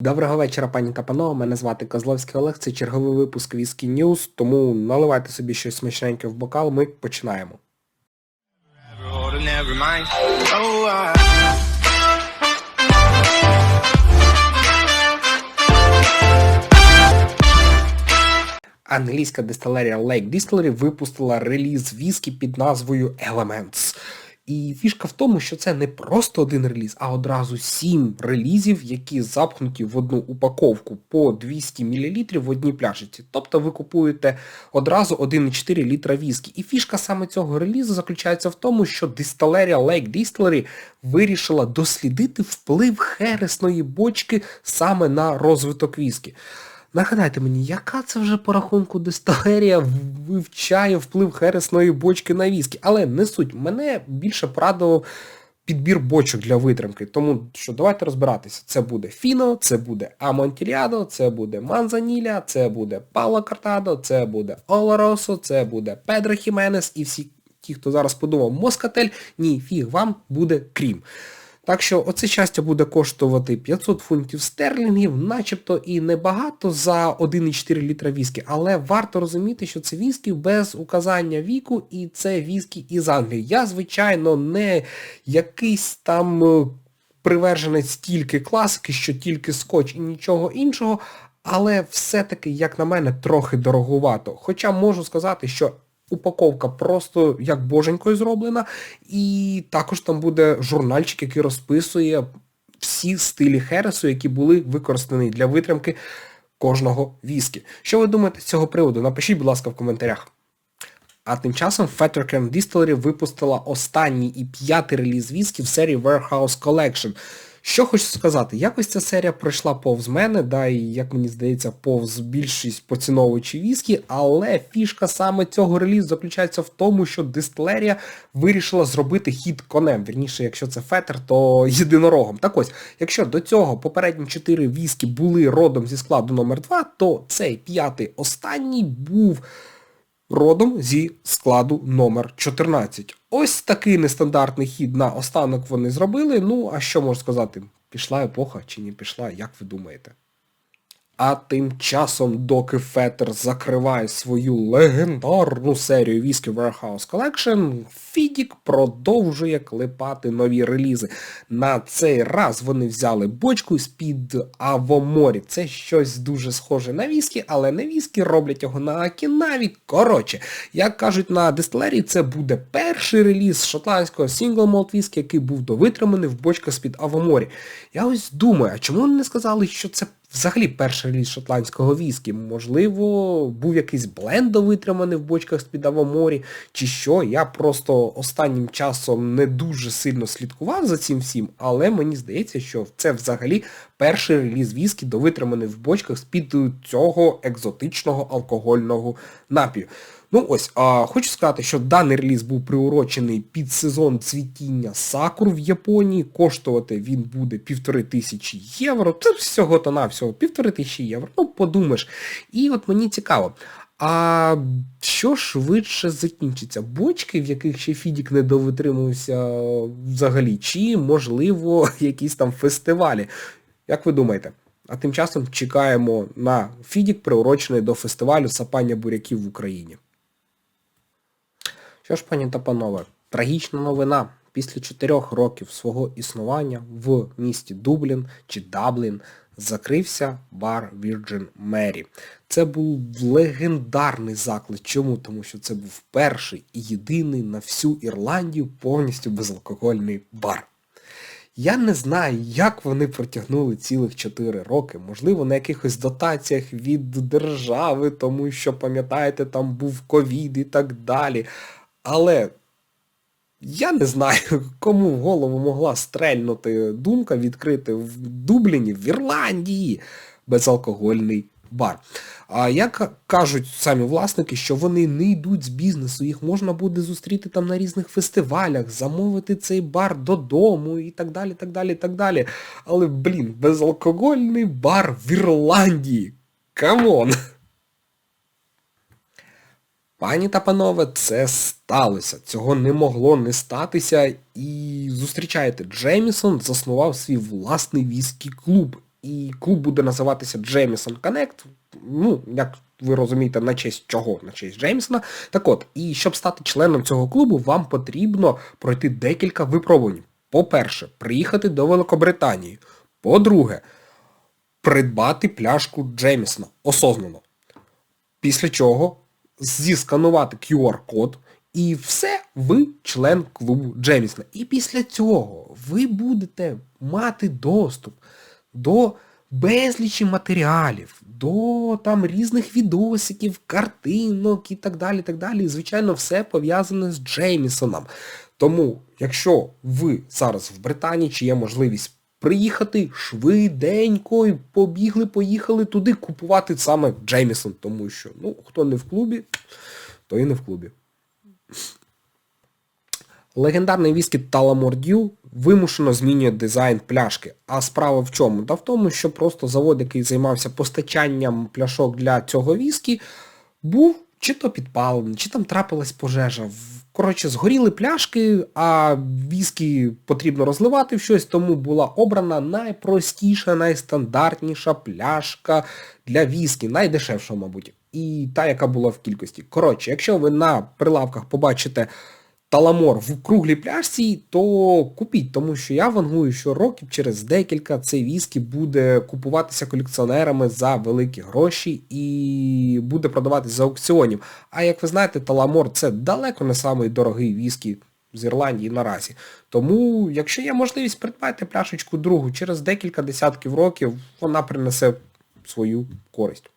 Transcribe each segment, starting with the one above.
Доброго вечора, пані та мене звати Козловський Олег, це черговий випуск Віскі News, тому наливайте собі щось смачненьке в бокал, ми починаємо. Англійська дистилерія Lake Distillery випустила реліз віскі під назвою Elements. І фішка в тому, що це не просто один реліз, а одразу сім релізів, які запхнуті в одну упаковку по 200 мл в одній пляшечці. Тобто ви купуєте одразу 1,4 літра віскі. І фішка саме цього релізу заключається в тому, що дистилерія Lake Distillery вирішила дослідити вплив хересної бочки саме на розвиток віскі. Нагадайте мені, яка це вже по рахунку дистилерія вивчає вплив хересної бочки на віскі. Але не суть, мене більше порадував підбір бочок для витримки. Тому що давайте розбиратися. Це буде Фіно, це буде Амонтілядо, це буде Манзаніля, це буде Пало Картадо, це буде Олоросо, це буде Педро Хіменес і всі ті, хто зараз подумав Москатель, ні, фіг вам буде крім. Так що оце щастя буде коштувати 500 фунтів стерлінгів, начебто і небагато за 1,4 літра віскі, але варто розуміти, що це віскі без указання віку і це віскі із Англії. Я, звичайно, не якийсь там е, приверженець тільки класики, що тільки скотч і нічого іншого, але все-таки, як на мене, трохи дороговато. Хоча можу сказати, що Упаковка просто як боженькою зроблена. І також там буде журнальчик, який розписує всі стилі Хересу, які були використані для витримки кожного віскі. Що ви думаєте з цього приводу? Напишіть, будь ласка, в коментарях. А тим часом Fettercam Distillery випустила останній і п'ятий реліз віскі в серії Warehouse Collection. Що хочу сказати, якось ця серія пройшла повз мене, да, і, як мені здається, повз більшість поціновувачів віскі, але фішка саме цього релізу заключається в тому, що дистилерія вирішила зробити хід конем. Вірніше, якщо це фетер, то єдинорогом. Так ось, якщо до цього попередні 4 віскі були родом зі складу номер 2 то цей п'ятий останній був родом зі складу номер 14. Ось такий нестандартний хід на останок вони зробили. Ну, а що можу сказати? Пішла епоха чи не пішла, як ви думаєте? А тим часом, доки Фетер закриває свою легендарну серію Whiskey Warehouse Collection, Фідік продовжує клепати нові релізи. На цей раз вони взяли бочку з-під Авоморі. Це щось дуже схоже на віскі, але не віскі, роблять його на Акінаві. Коротше, як кажуть на дистилерії, це буде перший реліз шотландського Single Malt Whisky, який був довитриманий в бочках з-під Авоморі. Я ось думаю, а чому вони не сказали, що це взагалі перший реліз шотландського віскі. Можливо, був якийсь бленд витриманий в бочках з-під Авоморі, чи що. Я просто останнім часом не дуже сильно слідкував за цим всім, але мені здається, що це взагалі перший реліз віскі довитриманий в бочках з-під цього екзотичного алкогольного напію. Ну ось, а хочу сказати, що даний реліз був приурочений під сезон цвітіння сакур в Японії. Коштувати він буде півтори тисячі євро. Це всього-то навсього півтори тисячі євро. Ну, подумаєш. І от мені цікаво. А що швидше закінчиться? Бочки, в яких ще Фідік не довитримувався взагалі, чи, можливо, якісь там фестивалі? Як ви думаєте? А тим часом чекаємо на Фідік, приурочений до фестивалю сапання буряків в Україні. Що ж, пані та панове, трагічна новина. Після чотирьох років свого існування в місті Дублін чи Даблін закрився бар Virgin Mary. Це був легендарний заклад. Чому? Тому що це був перший і єдиний на всю Ірландію повністю безалкогольний бар. Я не знаю, як вони протягнули цілих 4 роки. Можливо, на якихось дотаціях від держави, тому що, пам'ятаєте, там був ковід і так далі. Але я не знаю, кому в голову могла стрельнути думка відкрити в Дубліні, в Ірландії безалкогольний бар. А як кажуть самі власники, що вони не йдуть з бізнесу, їх можна буде зустріти там на різних фестивалях, замовити цей бар додому і так далі, так далі, так далі. Але, блін, безалкогольний бар в Ірландії. Камон! Пані та панове, це сталося. Цього не могло не статися. І зустрічаєте, Джеймісон заснував свій власний віскі клуб. І клуб буде називатися Джеймісон Connect. Ну, як ви розумієте, на честь чого? На честь Джеймсона. Так от, і щоб стати членом цього клубу, вам потрібно пройти декілька випробувань. По-перше, приїхати до Великобританії. По-друге, придбати пляшку Джеймісона осознано. Після чого зісканувати QR-код, і все, ви член клубу Джемісона. І після цього ви будете мати доступ до безлічі матеріалів, до там різних відосиків, картинок і так далі. так далі. І, звичайно, все пов'язане з Джеймісоном. Тому, якщо ви зараз в Британії, чи є можливість приїхати швиденько і побігли, поїхали туди купувати саме Джеймісон, тому що, ну, хто не в клубі, той і не в клубі. Легендарний віскі Таламор Дю вимушено змінює дизайн пляшки. А справа в чому? Та в тому, що просто завод, який займався постачанням пляшок для цього віскі, був чи то підпалений, чи там трапилась пожежа. В- Коротше, згоріли пляшки, а віскі потрібно розливати в щось, тому була обрана найпростіша, найстандартніша пляшка для віскі, найдешевша, мабуть. І та, яка була в кількості. Коротше, якщо ви на прилавках побачите таламор в круглій пляшці, то купіть, тому що я вангую, що років через декілька цей віскі буде купуватися колекціонерами за великі гроші і буде продаватися за аукціонів. А як ви знаєте, таламор це далеко не самий дорогий віскі з Ірландії наразі. Тому, якщо є можливість, придбайте пляшечку другу, через декілька десятків років вона принесе свою користь.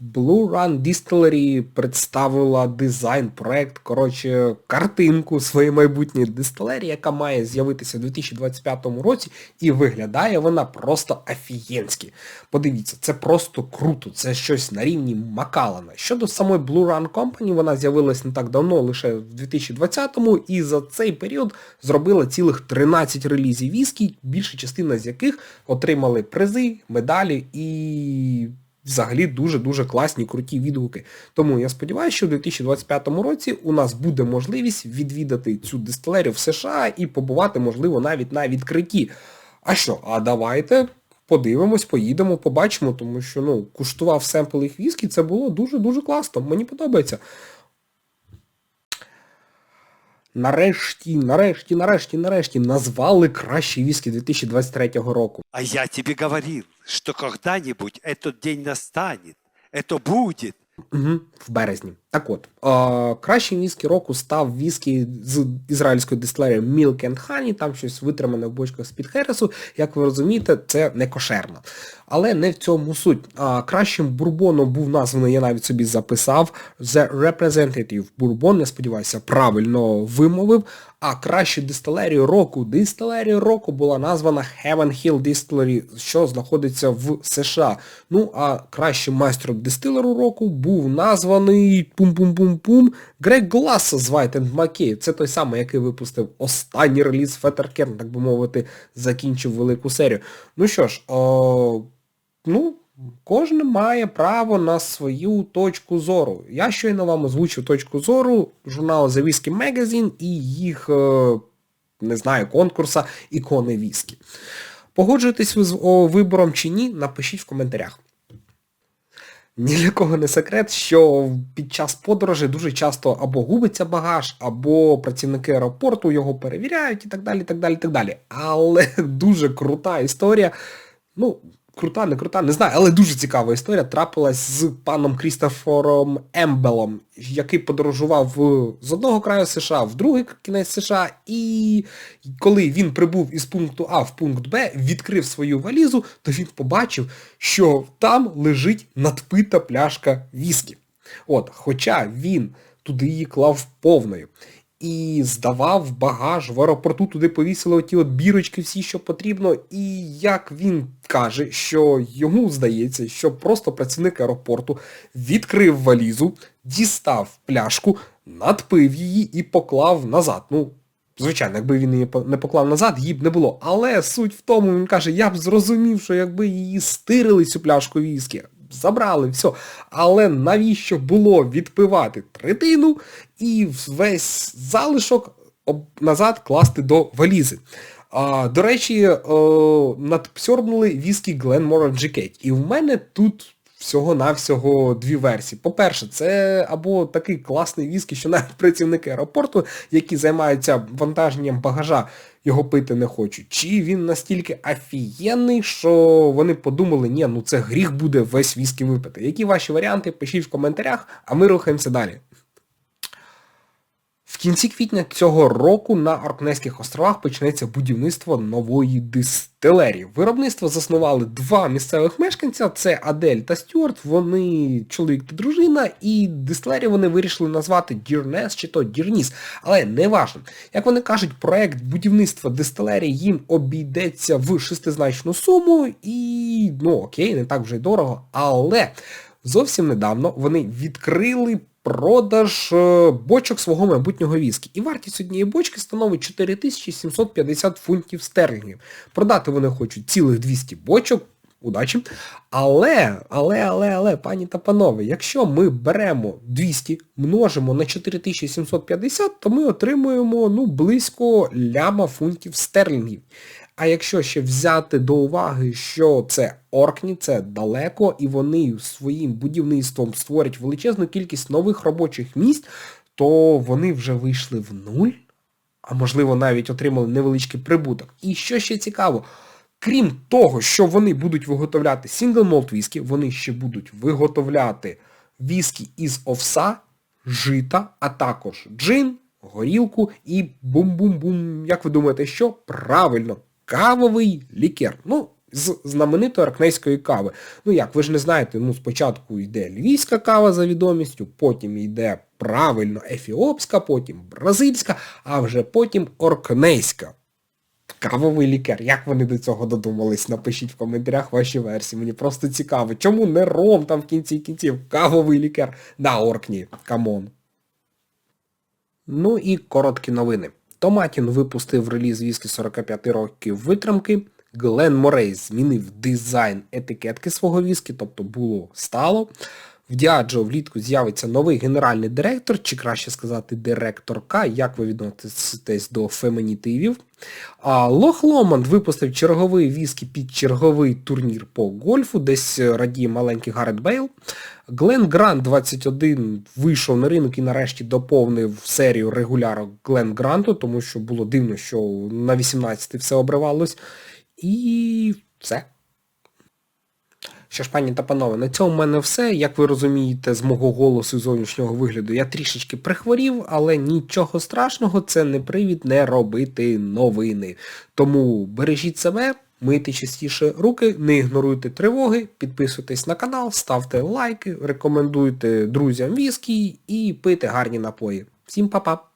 Blue Run Distillery представила дизайн-проект, коротше, картинку своєї майбутньої дистилерії, яка має з'явитися у 2025 році, і виглядає вона просто офігенськи. Подивіться, це просто круто, це щось на рівні Макалана. Щодо самої Blue Run Company, вона з'явилась не так давно, лише в 2020-му, і за цей період зробила цілих 13 релізів віскі, більша частина з яких отримали призи, медалі і взагалі дуже-дуже класні, круті відгуки. Тому я сподіваюся, що в 2025 році у нас буде можливість відвідати цю дистилерію в США і побувати, можливо, навіть на відкритті. А що, а давайте подивимось, поїдемо, побачимо, тому що ну, куштував семпл їх віскі, це було дуже-дуже класно. Мені подобається. Нарешті, нарешті, нарешті, нарешті назвали кращі віскі 2023 року. А я тебе говорил, что когда-нибудь этот день настанет. Это будет. Угу, в березні. Так от, е, кращим віскі року став віскі з ізраїльської дистилерії Milk and Honey, там щось витримане в бочках з-під Хересу. Як ви розумієте, це не кошерно. Але не в цьому суть. А, кращим бурбоном був названий, я навіть собі записав, The Representative Bourbon, я сподіваюся, правильно вимовив. А кращу дистилерію року, дистилерію року була названа Heaven Hill Distillery, що знаходиться в США. Ну, а кращим майстром дистилеру року був названий пум-пум-пум-пум Грег Гласс з White and. Це той самий, який випустив останній реліз Феттеркерн, так би мовити, закінчив велику серію. Ну що ж, о, ну, кожен має право на свою точку зору. Я щойно вам озвучив точку зору журналу The Whiskey Magazine і їх, е, не знаю, конкурса ікони віскі. Погоджуєтесь ви з вибором чи ні, напишіть в коментарях. Ні для кого не секрет, що під час подорожі дуже часто або губиться багаж, або працівники аеропорту його перевіряють і так далі, так далі, і так далі. Але дуже крута історія. Ну, крута, не крута, не знаю, але дуже цікава історія трапилась з паном Крістофором Ембелом, який подорожував з одного краю США в другий кінець США, і коли він прибув із пункту А в пункт Б, відкрив свою валізу, то він побачив, що там лежить надпита пляшка віскі. От, хоча він туди її клав повною. І здавав багаж в аеропорту, туди повісили оті от бірочки всі, що потрібно. І як він каже, що йому здається, що просто працівник аеропорту відкрив валізу, дістав пляшку, надпив її і поклав назад. Ну, звичайно, якби він її не поклав назад, її б не було. Але суть в тому, він каже, я б зрозумів, що якби її стирили цю пляшку віскі, забрали, все. Але навіщо було відпивати третину і весь залишок назад класти до валізи? А, до речі, о, надпсьорбнули віскі Glenmorangie Jacquet. І в мене тут всього-навсього дві версії. По-перше, це або такий класний віскі, що навіть працівники аеропорту, які займаються вантаженням багажа, його пити не хочуть. Чи він настільки офігенний, що вони подумали, ні, ну це гріх буде весь віскі випити. Які ваші варіанти? Пишіть в коментарях, а ми рухаємося далі. В кінці квітня цього року на Оркнейських островах почнеться будівництво нової дистилерії. Виробництво заснували два місцевих мешканця, це Адель та Стюарт, вони чоловік та дружина, і дистилерію вони вирішили назвати Дірнес чи то Дірніс. Але не важно. Як вони кажуть, проект будівництва дистилерії їм обійдеться в шестизначну суму і, ну окей, не так вже й дорого, але зовсім недавно вони відкрили продаж е, бочок свого майбутнього віскі. І вартість однієї бочки становить 4750 фунтів стерлінгів. Продати вони хочуть цілих 200 бочок. Удачі. Але, але, але, але, пані та панове, якщо ми беремо 200, множимо на 4750, то ми отримуємо ну, близько ляма фунтів стерлінгів. А якщо ще взяти до уваги, що це Оркні, це далеко, і вони своїм будівництвом створять величезну кількість нових робочих місць, то вони вже вийшли в нуль, а можливо навіть отримали невеличкий прибуток. І що ще цікаво, крім того, що вони будуть виготовляти сингл молт віскі, вони ще будуть виготовляти віскі із овса, жита, а також джин, горілку і бум-бум-бум. Як ви думаєте, що? Правильно, кавовий лікер. Ну, з знаменитої аркнейської кави. Ну як, ви ж не знаєте, ну спочатку йде львівська кава за відомістю, потім йде правильно ефіопська, потім бразильська, а вже потім оркнейська. Кавовий лікер. Як вони до цього додумались? Напишіть в коментарях ваші версії. Мені просто цікаво. Чому не ром там в кінці кінців? Кавовий лікер. На Оркні. Камон. Ну і короткі новини. Томатін випустив реліз віскі 45 років витримки. Глен Морей змінив дизайн етикетки свого віскі, тобто було стало. В Діаджо влітку з'явиться новий генеральний директор, чи краще сказати директорка, як ви відноситесь до фемінітивів. А Лох Ломанд випустив черговий віскі під черговий турнір по гольфу, десь радіє маленький Гаррет Бейл. Глен Грант 21 вийшов на ринок і нарешті доповнив серію регулярок Глен Гранту, тому що було дивно, що на 18 все обривалось. І все. Що ж, пані та панове, на цьому в мене все. Як ви розумієте, з мого голосу і зовнішнього вигляду я трішечки прихворів, але нічого страшного, це не привід не робити новини. Тому бережіть себе, мийте частіше руки, не ігноруйте тривоги, підписуйтесь на канал, ставте лайки, рекомендуйте друзям віскі і пийте гарні напої. Всім па-па!